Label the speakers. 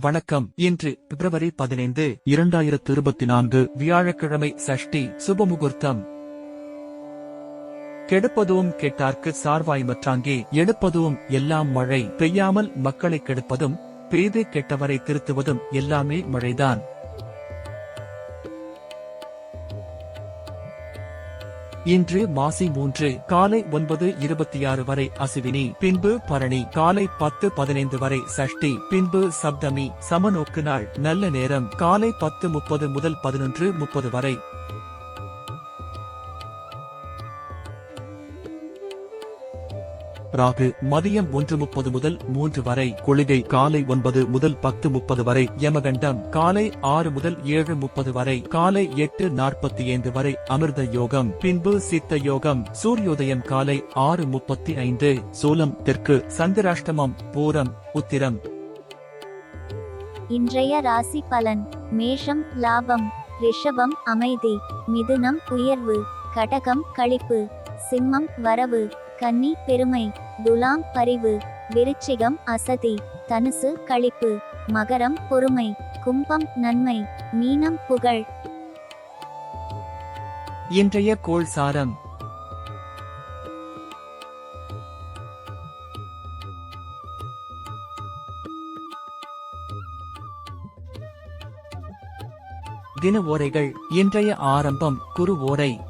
Speaker 1: வணக்கம். இன்று பிப்ரவரி பதினைந்து
Speaker 2: இரண்டாயிரத்து இருபத்தி நான்கு
Speaker 1: வியாழக்கிழமை சஷ்டி சுபமுகூர்த்தம். கெடுப்பதும் கெட்டார்க்கு சார்வாய் மற்றாங்கே எடுப்பதும் எல்லாம் மழை பெய்யாமல் மக்களை கெடுப்பதும் பெய்து கெட்டவரை திருத்துவதும் எல்லாமே மழைதான். இன்று மாசி மூன்று காலை ஒன்பது இருபத்தி ஆறு வரை அசுவினி பின்பு பரணி காலை பத்து பதினைந்து வரை சஷ்டி பின்பு சப்தமி சமநோக்கு நாள் நல்ல நேரம் காலை பத்து முப்பது முதல் பதினொன்று முப்பது வரை.
Speaker 2: ராகு
Speaker 1: மதியம் ஒன்று முப்பது முதல் மூன்று வரை
Speaker 2: குளிகை காலை ஒன்பது முதல் பத்து முப்பது வரை
Speaker 1: யமகண்டம் காலை ஆறு முதல் ஏழு முப்பது வரை காலை எட்டு நாற்பத்தி ஐந்து வரை அமிர்த யோகம். பின்பு சித்த யோகம். சூரியோதயம் காலை ஆறு முப்பத்தி ஐந்து.
Speaker 2: சூலம் தெற்கு
Speaker 1: சந்திராஷ்டமம் பூரம் உத்திரம்.
Speaker 3: இன்றைய ராசி பலன். மேஷம் லாபம். ரிஷபம் அமைதி. மிதுனம் உயர்வு. கடகம் கழிப்பு. சிம்மம் வரவு. கன்னி பெருமை துலாம் பரிவு விருச்சிகம் அசதி தனுசு களிப்பு மகரம் பொறுமை கும்பம் நன்மை மீனம் புகழ்.
Speaker 1: இன்றைய கோள் சாரம். தின ஓரைகள் இன்றைய ஆரம்பம் குரு ஓரை.